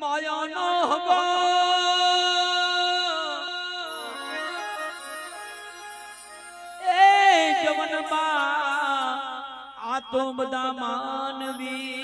માયાનો હગો એ જવનમાં આ તો બધા માનવી.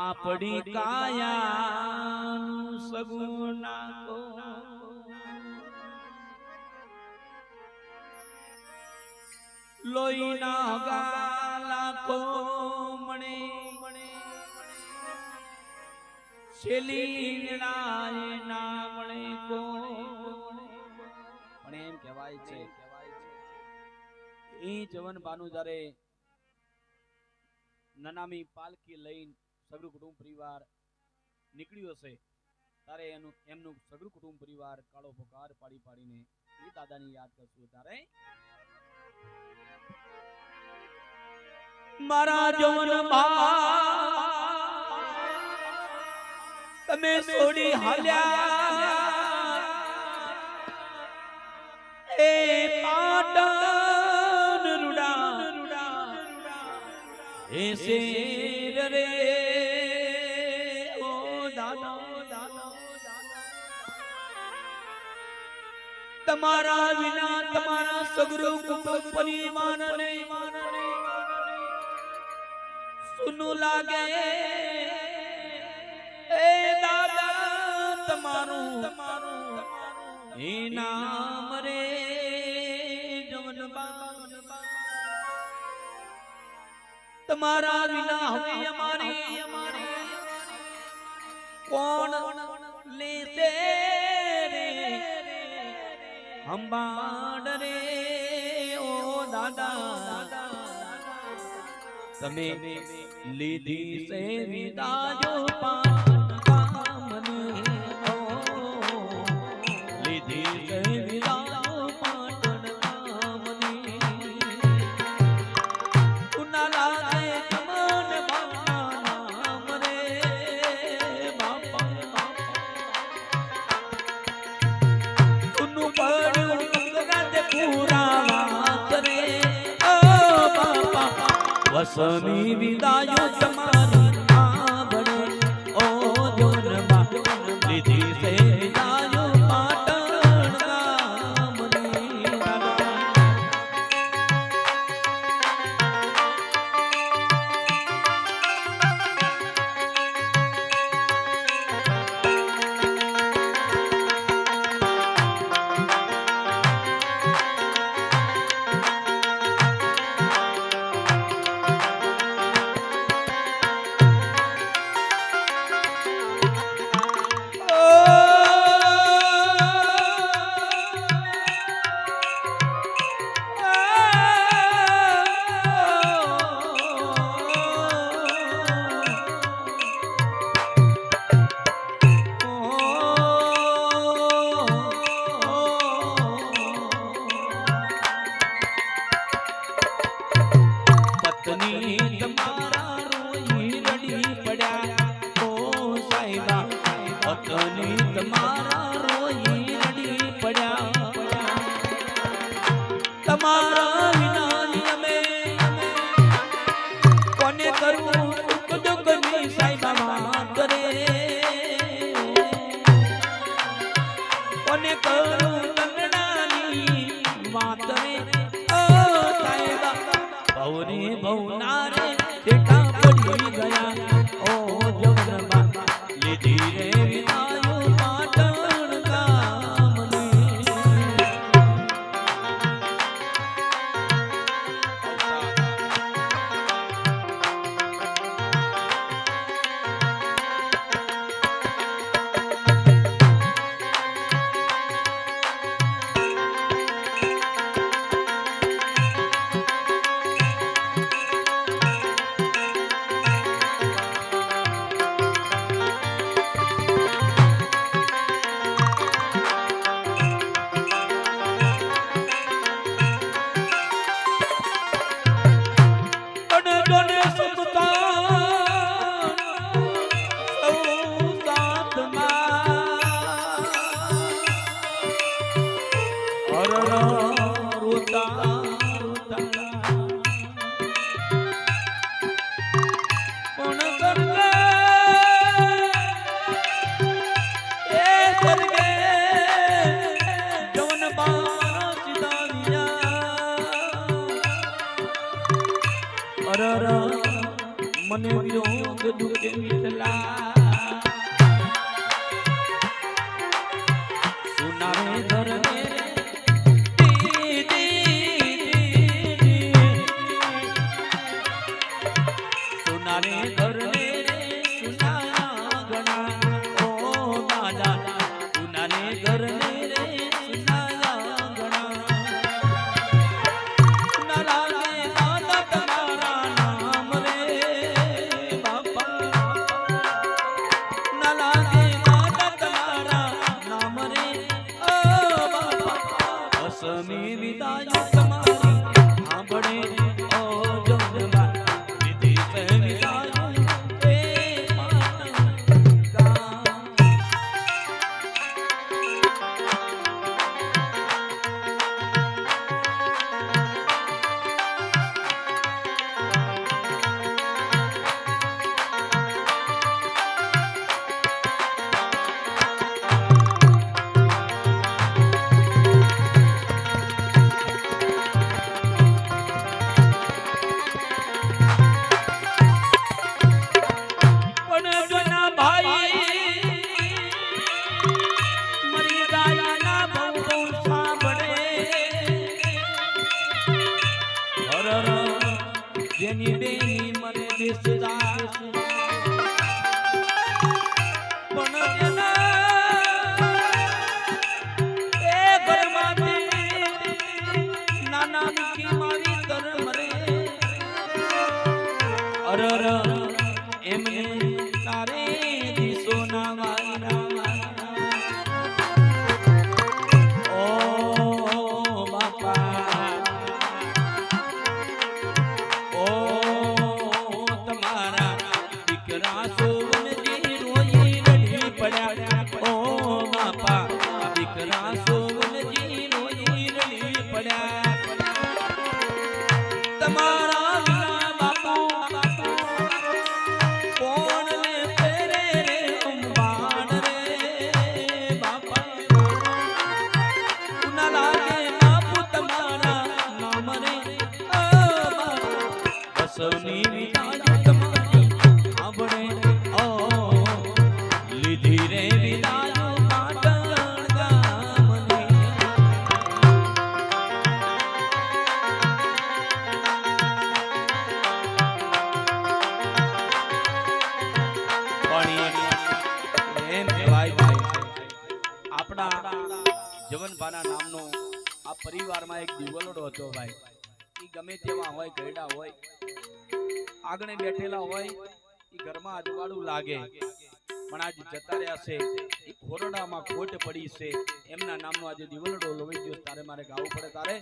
આપણી કાયાનું સગુણ નાખો લોહીના ગાલા કો પણ પાલકી લઈને સગડું કુટુંબ પરિવાર નીકળ્યો છે ત્યારે એનું, એમનું સગડું કુટુંબ પરિવાર કાળો પોકાર પાડી પાડીને એ દાદાની યાદ કરશું. ત્યારે મારા જવન તમે છોડી હાલ્યા. એ પાટણ રૂડા. એ શેર રે. ઓ દાદા. તમારા વિના તમારા સગરો કુટુંબ પરિવારને સુનું લાગે. એ દાદા, તમારું તમારું એ નામ રે જવનબા તમારા વિના હવે અમારી કોણ લેશે રે? અંબાડ તમે લીધી છે વિદાયો પાન. વસમી વિદાયો તમારી હરર મને યોગ દુખે મિથલા સુનાવે ધરને સુનાવે ધરને আমি বিদায় બાબાના નામનો આ પરિવારમાં એક દીવલડો હતો ભાઈ. એ ગમે તેવા હોય, ગયડા હોય આગળ બેઠેલા હોય એ ઘરમાં અજવાળું લાગે. પણ આજે જતા રહ્યા છે એ ખોરડામાં ખોટ પડી છે. એમના નામનો આજે દીવલડો લોવી ગયો તારે મારે ગાવું પડે તારે?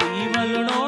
દીવલડો